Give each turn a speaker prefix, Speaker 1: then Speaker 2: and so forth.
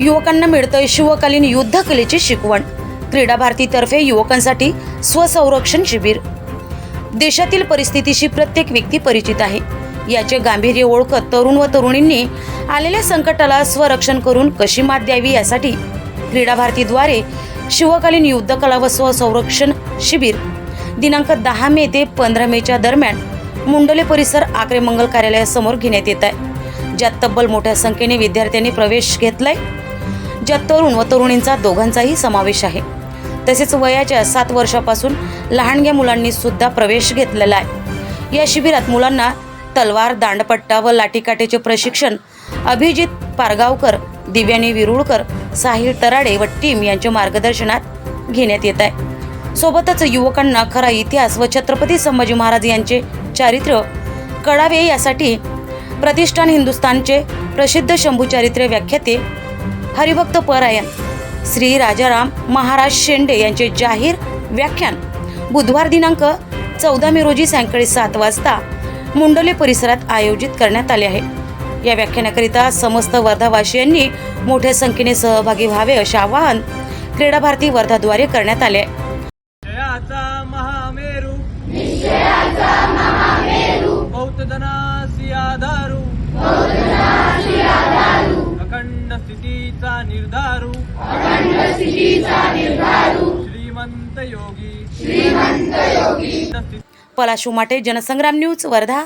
Speaker 1: युवकांना मिळतंय शिवकालीन युद्ध कलेची शिकवण. क्रीडा भारतीतर्फे युवकांसाठी स्वसंरक्षण शिबिर. देशातील परिस्थितीशी प्रत्येक व्यक्ती परिचित आहे. याचे गांभीर्य ओळखत तरुण व तरुणींनी आलेल्या संकटाला स्वरक्षण करून कशी मात द्यावी यासाठी क्रीडा भारतीद्वारे शिवकालीन युद्धकला व स्वसंरक्षण शिबिर. दिनांक दहा मे ते पंधरा मेच्या दरम्यान मुंडले परिसर आक्रे मंगल कार्यालयासमोर घेण्यात येत आहे. ज्यात तब्बल मोठ्या संख्येने विद्यार्थ्यांनी प्रवेश घेतलाय. ज्यात तरुण व तरुणींचा दोघांचाही समावेश आहे. तसेच वयाच्या सात वर्षापासून लहानग्या मुलांनी सुद्धा प्रवेश घेतलेला आहे. या शिबिरात मुलांना तलवार दांडपट्टा व लाठीकाठीचे प्रशिक्षण अभिजित पारगावकर दिव्यानी विरुळकर साहिल तराडे व टीम यांच्या मार्गदर्शनात घेण्यात येत आहे. सोबतच युवकांना खरा इतिहास व छत्रपती संभाजी महाराज यांचे चारित्र्य कळावे यासाठी प्रतिष्ठान हिंदुस्थानचे प्रसिद्ध शंभू चारित्र्य व्याख्याते हरिभक्त परायण श्री राजाराम महाराज शेंडे यांचे जाहीर व्याख्यान. बुधवार दिनांक चौदा मे रोजी सायंकाळी सात वाजता मुंडले परिसरात आयोजित करण्यात आले आहे. या व्याख्यानाकरिता समस्त वर्धावासियांनी मोठ्या संख्येने सहभागी व्हावे असे आवाहन क्रीडा भारती वर्धाद्वारे करण्यात आले आहे.
Speaker 2: श्रीमंत योगी श्रीमंत
Speaker 1: माटे जनसंग्राम न्यूज वर्धा।